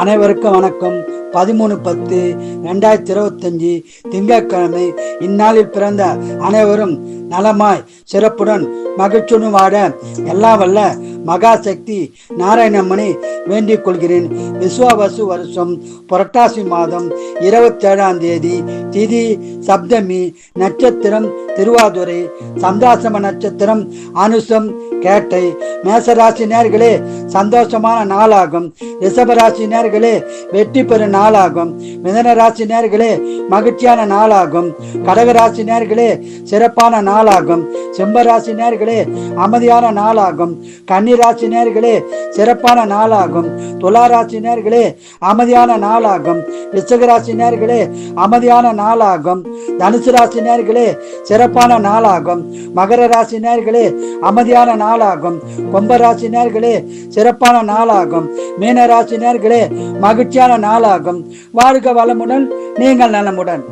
அனைவருக்கும் வணக்கம். பதிமூணு பத்து ரெண்டாயிரத்தி இருபத்தஞ்சி திங்கட்கிழமை இந்நாளில் பிறந்த அனைவரும் நலமாய் சிறப்புடன் மகிழ்ச்சியுடன் வாட எல்லாம் வல்ல மகாசக்தி நாராயணம்மனை வேண்டிக் கொள்கிறேன் விஸ்வாவசு வருஷம் புரட்டாசி மாதம் இருபத்தேழாம் தேதி திதி சப்தமி நட்சத்திரம் திருவாதுரை சந்தாசம நட்சத்திரம் அனுசம் கேட்டை. மேசராசி நேர்களே சந்தோஷமான நாளாகும். ரிஷபராசி நேர்களே வெற்றி பெறும் நாளாகும். மிதன ராசி நேர்களே மகிழ்ச்சியான நாளாகும். கடகராசி நேர்களே சிறப்பான நாளாகும். செம்பராசி நேர்களே அமைதியான நாளாகும். கன்னிராசி நேர்களே சிறப்பான நாளாகும். துளாராசி நேர்களே அமைதியான நாளாகும். ரிஷகராசி நேர்களே அமைதியான நாளாகும். தனுசு ராசி நேர்களே சிறப்பான நாளாகும். மகர ராசி நேர்களே அமைதியான நாளாகும். கும்பராசி நேர்களே சிறப்பான நாளாகும். மீன ராசி நேர்களே மகிழ்ச்சியான நாளாகும். வாழ்க வளமுடன் நீங்கள் நலமுடன்.